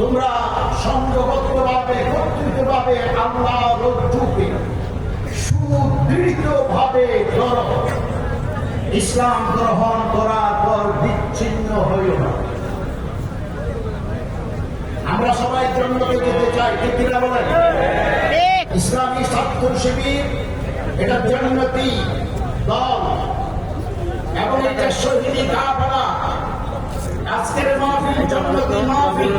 তোমরা সংঘবদ্ধভাবে একত্রিতভাবে আল্লাহ রজ্জুকে সুদৃঢ়ভাবে ধরো। ইসলাম গ্রহণ করার পর বিচ্ছিন্ন হইও না। আমরা সবাই জন্মতে যেতে চাই কিনা বলেন? ইসলামী ছাত্র শিবির, এটা জন্মতি দল। এবং এটা শহীদি আজকের মাহফিল জন্মতি মাহফিল।